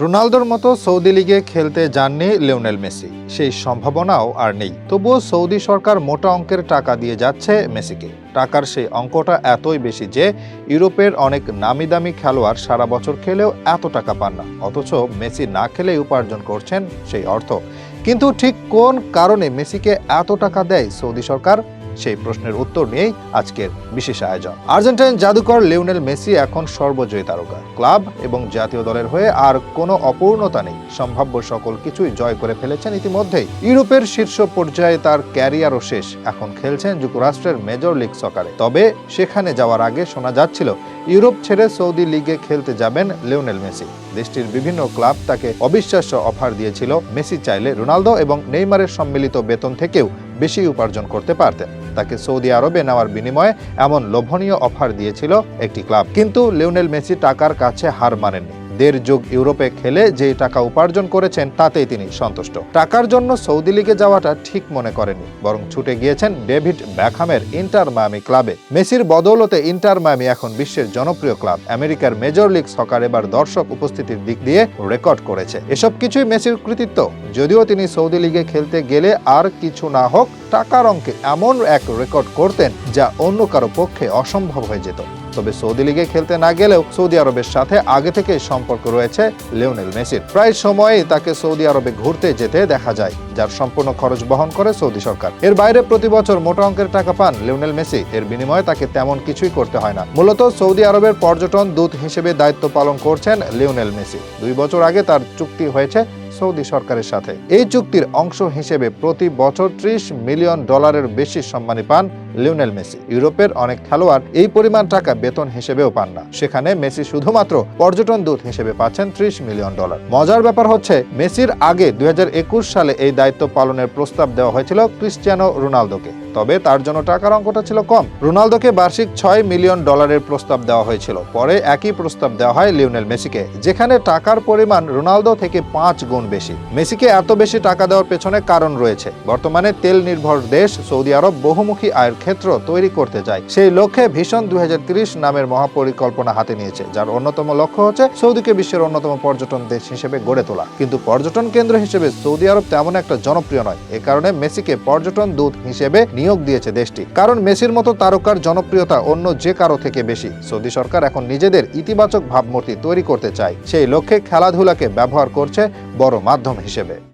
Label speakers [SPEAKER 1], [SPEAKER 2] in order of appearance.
[SPEAKER 1] রোনালদোর মতো সৌদি লিগে খেলতে যাননি লিওনেল মেসি। সেই সম্ভাবনাও আর নেই। তবুও সৌদি সরকার মোটা অঙ্কের টাকা দিয়ে যাচ্ছে মেসিকে। টাকার সেই অঙ্কটা এতই বেশি যে ইউরোপের অনেক নামি দামি খেলোয়াড় সারা বছর খেলেও এত টাকা পান না। অথচ মেসি না খেলেই উপার্জন করছেন সেই অর্থ। কিন্তু ঠিক কোন কারণে মেসিকে এত টাকা দেয় সৌদি সরকার? সেই প্রশ্নের উত্তর নিয়েই আজকের বিশেষ আয়োজন। আর্জেন্টাইন জাদুকর লিওনেল মেসি এখন সর্বজয়ী তারকা। ক্লাব এবং জাতীয় দলের হয়ে আর কোনো অপূর্ণতা নেই। সম্ভাব্য সকল কিছুই জয় করে ফেলেছেন ইতিমধ্যেই। ইউরোপের শীর্ষ পর্যায়ে তার ক্যারিয়ারও শেষ। এখন খেলছেন যুক্তরাষ্ট্রের মেজর লিগ সকারে। তবে সেখানে যাওয়ার আগে শোনা যাচ্ছিল, ইউরোপ ছেড়ে সৌদি লিগে খেলতে যাবেন লিওনেল মেসি। দেশটির বিভিন্ন ক্লাব তাকে অবিশ্বাস্য অফার দিয়েছিল। মেসি চাইলে রোনালদো এবং নেইমারের সম্মিলিত বেতন থেকেও বেশি উপার্জন করতে পারতেন। তাকে সৌদি আরবে নেওয়ার বিনিময়ে এমন লোভনীয় অফার দিয়েছিল একটি ক্লাব। কিন্তু লিওনেল মেসি টাকার কাছে হার মানেননি। দেড় যুগ ইউরোপে খেলে যে টাকা উপার্জন করেছেন, তাতেই তিনি সন্তুষ্ট। টাকার জন্য সৌদি লিগে যাওয়াটা ঠিক মনে করেনি, বরং ছুটে গিয়েছেন ডেভিড ব্যাকহামের ইন্টার মায়ামি ক্লাবে। মেসির বদৌলতে ইন্টার মায়ামি এখন বিশ্বের জনপ্রিয় ক্লাব। আমেরিকার মেজর লিগ সকার এবার দর্শক উপস্থিতির দিক দিয়ে রেকর্ড করেছে। এসব কিছুই মেসির কৃতিত্ব। যদিও তিনি সৌদি লিগে খেলতে গেলে আর কিছু না হোক, টাকার অঙ্কে এমন এক রেকর্ড করতেন যা অন্য কারও পক্ষে অসম্ভব হয়ে যেত। তবে সৌদি লিগে খেলতে না গেলেও সৌদি আরবের সাথে আগে থেকে সম্পর্ক রয়েছে লিওনেল মেসির। প্রায় সময়ই তাকে সৌদি আরবে ঘুরতে যেতে দেখা যায়, যার সম্পূর্ণ খরচ বহন করে সৌদি সরকার। এর বাইরে প্রতি বছর মোটা অঙ্কের টাকা পান লিওনেল মেসি। এর বিনিময়ে তাকে তেমন কিছুই করতে হয় না। মূলত সৌদি আরবের পর্যটন দূত হিসেবে দায়িত্ব পালন করছেন লিওনেল মেসি। দুই বছর আগে তার চুক্তি হয়েছে সৌদি সরকারের সাথে। এই চুক্তির অংশ হিসেবে প্রতি বছর ত্রিশ মিলিয়ন ডলারের বেশি সম্মানী পান লিওনেল মেসি। ইউরোপের অনেক খেলোয়াড় এই পরিমাণ টাকা বেতন হিসেবেও পান না। সেখানে মেসি শুধুমাত্র পর্যটন দূত হিসেবে পাচ্ছেন ত্রিশ মিলিয়ন ডলার। মজার ব্যাপার হচ্ছে, মেসির আগে দুই হাজার একুশ সালে এই দায়িত্ব পালনের প্রস্তাব দেওয়া হয়েছিল ক্রিস্টিয়ানো রোনালদোকে। তবে তার জন্য টাকার অঙ্কটা ছিল কম। রোনালদোকে বার্ষিক ছয় মিলিয়ন ডলারের প্রস্তাব দেওয়া হয়েছিল। পরে একই প্রস্তাব দেওয়া হয় লিওনেল মেসিকে, যেখানে টাকার পরিমাণ রোনালদো থেকে পাঁচ গুণ বেশি। মেসিকে এত বেশি টাকা দেওয়ার পেছনে কারণ রয়েছে। বর্তমানে তেল নির্ভর দেশ সৌদি আরব বহুমুখী আয়ের ক্ষেত্র তৈরি করতে যায় সেই লক্ষ্যে ভীষণ দুই নামের মহাপরিকল্পনা হাতে নিয়েছে, যার অন্যতম লক্ষ্য হচ্ছে সৌদিকে বিশ্বের অন্যতম পর্যটন দেশ হিসেবে গড়ে তোলা। কিন্তু পর্যটন কেন্দ্র হিসেবে সৌদি আরব তেমন একটা জনপ্রিয় নয়। এ কারণে মেসিকে পর্যটন দূত হিসেবে নিয়োগ দিয়েছে দেশটি। কারণ মেসির মতো তারকার জনপ্রিয়তা অন্য যে কারও থেকে বেশি। সৌদি সরকার এখন নিজেদের ইতিবাচক ভাবমূর্তি তৈরি করতে চায়। সেই লক্ষ্যে খেলাধুলাকে ব্যবহার করছে বড় মাধ্যম হিসেবে।